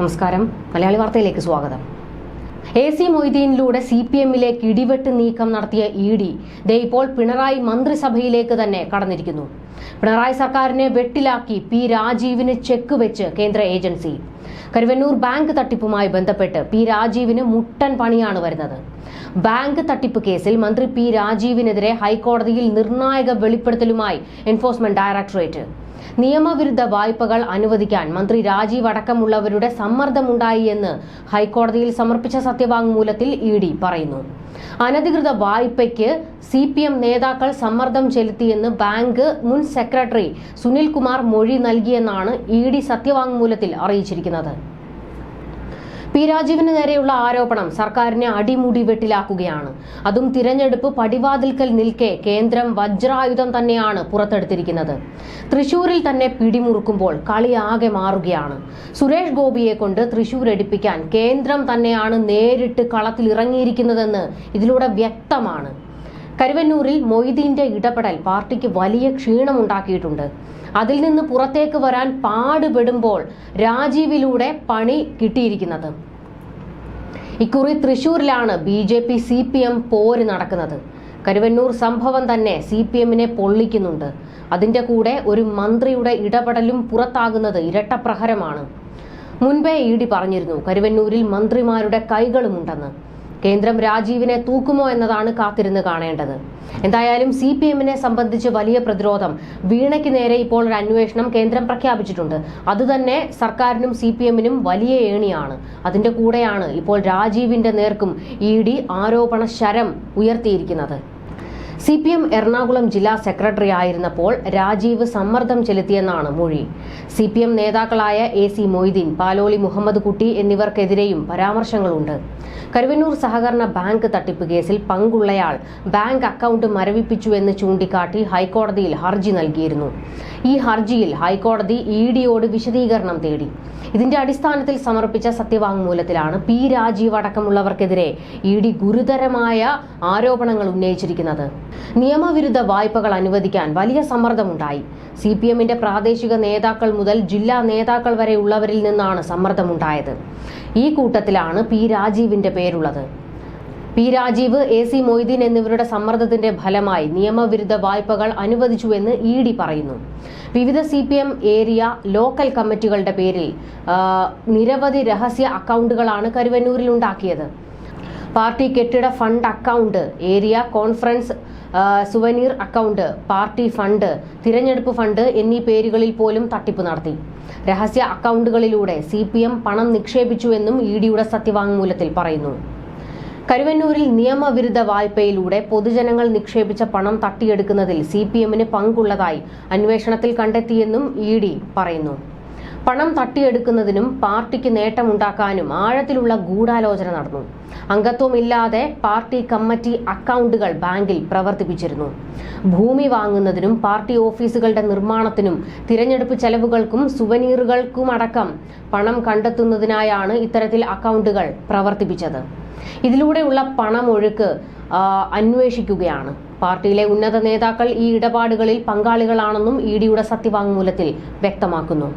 നമസ്കാരം. മലയാളി വാർത്തയിലേക്ക് സ്വാഗതം. എ സി മൊയ്തീനിലൂടെ സി പി എമ്മിലേക്ക് ഇടിവെട്ട് നീക്കം നടത്തിയ ഇ ഡി ദേ ഇപ്പോൾ പിണറായി മന്ത്രിസഭയിലേക്ക് തന്നെ കടന്നിരിക്കുന്നു. പിണറായി സർക്കാരിനെ വെട്ടിലാക്കി പി രാജീവിന് ചെക്ക് വെച്ച് കേന്ദ്ര ഏജൻസി. കരുവന്നൂർ ബാങ്ക് തട്ടിപ്പുമായി ബന്ധപ്പെട്ട് പി രാജീവിന് മുട്ടൻ പണിയാണ് വരുന്നത്. ബാങ്ക് തട്ടിപ്പ് കേസിൽ മന്ത്രി പി രാജീവിനെതിരെ ഹൈക്കോടതിയിൽ നിർണായക വെളിപ്പെടുത്തലുമായി എൻഫോഴ്സ്മെന്റ് ഡയറക്ടറേറ്റ്. നിയമവിരുദ്ധ വായ്പകൾ അനുവദിക്കാൻ മന്ത്രി രാജീവ് അടക്കമുള്ളവരുടെ സമ്മർദ്ദമുണ്ടായി എന്ന് ഹൈക്കോടതിയിൽ സമർപ്പിച്ച സത്യവാങ്മൂലത്തിൽ ഇ ഡി പറയുന്നു. അനധികൃത വായ്പയ്ക്ക് സി പി എം നേതാക്കൾ സമ്മർദ്ദം ചെലുത്തിയെന്ന് ബാങ്ക് മുൻ സെക്രട്ടറി സുനിൽ കുമാർ മൊഴി നൽകിയെന്നാണ് ഇ ഡി സത്യവാങ്മൂലത്തിൽ അറിയിച്ചിരിക്കുന്നത്. പി രാജീവിന് നേരെയുള്ള ആരോപണം സർക്കാരിനെ അടിമുടി വെട്ടിലാക്കുകയാണ്. അതും തിരഞ്ഞെടുപ്പ് പടിവാതിൽക്കൽ നിൽക്കെ കേന്ദ്രം വജ്രായുധം തന്നെയാണ് പുറത്തെടുത്തിരിക്കുന്നത്. തൃശൂരിൽ തന്നെ പിടിമുറുക്കുമ്പോൾ കളി ആകെ മാറുകയാണ്. സുരേഷ് ഗോപിയെ കൊണ്ട് തൃശൂർ എടുപ്പിക്കാൻ കേന്ദ്രം തന്നെയാണ് നേരിട്ട് കളത്തിൽ ഇറങ്ങിയിരിക്കുന്നതെന്ന് ഇതിലൂടെ വ്യക്തമാണ്. കരുവന്നൂരിൽ മൊയ്തീന്റെ ഇടപെടൽ പാർട്ടിക്ക് വലിയ ക്ഷീണമുണ്ടാക്കിയിട്ടുണ്ട്. അതിൽ നിന്ന് പുറത്തേക്ക് വരാൻ പാടുപെടുമ്പോൾ രാജീവിലൂടെ പണി കിട്ടിയിരിക്കുന്നത്. ഇക്കുറി തൃശൂരിലാണ് B J P C P M പോര് നടക്കുന്നത്. കരുവന്നൂർ സംഭവം തന്നെ സി പി എമ്മിനെ പൊള്ളിക്കുന്നുണ്ട്. അതിന്റെ കൂടെ ഒരു മന്ത്രിയുടെ ഇടപെടലും പുറത്താകുന്നത് ഇരട്ടപ്രഹരമാണ് മുൻപേ ഇ ഡി പറഞ്ഞിരുന്നു കരുവന്നൂരിൽ മന്ത്രിമാരുടെ കൈകളുമുണ്ടെന്ന്. കേന്ദ്രം രാജീവിനെ തൂക്കുമോ എന്നതാണ് കാത്തിരുന്ന് കാണേണ്ടത്. എന്തായാലും സി പി എമ്മിനെ സംബന്ധിച്ച് വലിയ പ്രതിരോധം വീണയ്ക്ക് നേരെ ഇപ്പോൾ ഒരു അന്വേഷണം കേന്ദ്രം പ്രഖ്യാപിച്ചിട്ടുണ്ട്. അതുതന്നെ സർക്കാരിനും സി പി എമ്മിനും വലിയ ഏണിയാണ്. അതിന്റെ കൂടെയാണ് ഇപ്പോൾ രാജീവിന്റെ നേർക്കും ഇ ഡി ആരോപണ ശരം ഉയർത്തിയിരിക്കുന്നത്. സി പി എം എറണാകുളം ജില്ലാ സെക്രട്ടറി ആയിരുന്നപ്പോൾ രാജീവ് സമ്മർദ്ദം ചെലുത്തിയെന്നാണ് മൊഴി. സി പി എം നേതാക്കളായ എ സി മൊയ്തീൻ പാലോളി മുഹമ്മദ് കുട്ടി എന്നിവർക്കെതിരെയും പരാമർശങ്ങളുണ്ട്. കരുവന്നൂർ സഹകരണ ബാങ്ക് തട്ടിപ്പ് കേസിൽ പങ്കുള്ളയാൾ ബാങ്ക് അക്കൗണ്ട് മരവിപ്പിച്ചു എന്ന് ചൂണ്ടിക്കാട്ടി ഹൈക്കോടതിയിൽ ഹർജി നൽകിയിരുന്നു. ഈ ഹർജിയിൽ ഹൈക്കോടതി ഇ ഡിയോട് വിശദീകരണം തേടി. ഇതിന്റെ അടിസ്ഥാനത്തിൽ സമർപ്പിച്ച സത്യവാങ്മൂലത്തിലാണ് പി രാജീവ് അടക്കമുള്ളവർക്കെതിരെ ഇ ഡി ഗുരുതരമായ ആരോപണങ്ങൾ ഉന്നയിച്ചിരിക്കുന്നത്. നിയമവിരുദ്ധ വായ്പകൾ അനുവദിക്കാൻ വലിയ സമ്മർദ്ദമുണ്ടായി. സി പി എമ്മിന്റെ പ്രാദേശിക നേതാക്കൾ മുതൽ ജില്ലാ നേതാക്കൾ വരെ ഉള്ളവരിൽ നിന്നാണ് സമ്മർദ്ദമുണ്ടായത്. ഈ കൂട്ടത്തിലാണ് പി രാജീവിന്റെ പേരുള്ളത്. P Rajeev A C Moideen എന്നിവരുടെ സമ്മർദ്ദത്തിന്റെ ഫലമായി നിയമവിരുദ്ധ വായ്പകൾ അനുവദിച്ചുവെന്ന് ഇ ഡി പറയുന്നു. വിവിധ C P M area local കമ്മിറ്റികളുടെ പേരിൽ നിരവധി രഹസ്യ അക്കൗണ്ടുകളാണ് കരുവന്നൂരിൽ ഉണ്ടാക്കിയത്. പാർട്ടി കെട്ടിട fund account area conference souvenir account party fund തിരഞ്ഞെടുപ്പ് ഫണ്ട് എന്നീ പേരുകളിൽ പോലും തട്ടിപ്പ് നടത്തി. രഹസ്യ അക്കൗണ്ടുകളിലൂടെ സി പി എം പണം നിക്ഷേപിച്ചുവെന്നും ഇ ഡിയുടെ സത്യവാങ്മൂലത്തിൽ പറയുന്നു. കരുവന്നൂരിൽ നിയമവിരുദ്ധ വായ്പയിലൂടെ പൊതുജനങ്ങൾ നിക്ഷേപിച്ച പണം തട്ടിയെടുക്കുന്നതിൽ സി പി എമ്മിന് പങ്കുള്ളതായി അന്വേഷണത്തിൽ കണ്ടെത്തിയെന്നും ഇ ഡി പറയുന്നു. പണം തട്ടിയെടുക്കുന്നതിനും പാർട്ടിക്ക് നേട്ടമുണ്ടാക്കാനും ആഴത്തിലുള്ള ഗൂഢാലോചന നടന്നു. അംഗത്വമില്ലാതെ പാർട്ടി കമ്മിറ്റി അക്കൗണ്ടുകൾ ബാങ്കിൽ പ്രവർത്തിപ്പിച്ചിരുന്നു. ഭൂമി വാങ്ങുന്നതിനും പാർട്ടി ഓഫീസുകളുടെ നിർമ്മാണത്തിനും തിരഞ്ഞെടുപ്പ് ചെലവുകൾക്കും സുവനീറുകൾക്കുമടക്കം പണം കണ്ടെത്തുന്നതിനായാണ് ഇത്തരത്തിൽ അക്കൗണ്ടുകൾ പ്രവർത്തിപ്പിച്ചത്. ഇതിലൂടെയുള്ള പണമൊഴുക്ക് അന്വേഷിക്കുകയാണ്. പാർട്ടിയിലെ ഉന്നത നേതാക്കൾ ഈ ഇടപാടുകളിൽ പങ്കാളികളാണെന്നും ഇ ഡിയുടെ സത്യവാങ്മൂലത്തിൽ വ്യക്തമാക്കുന്നു.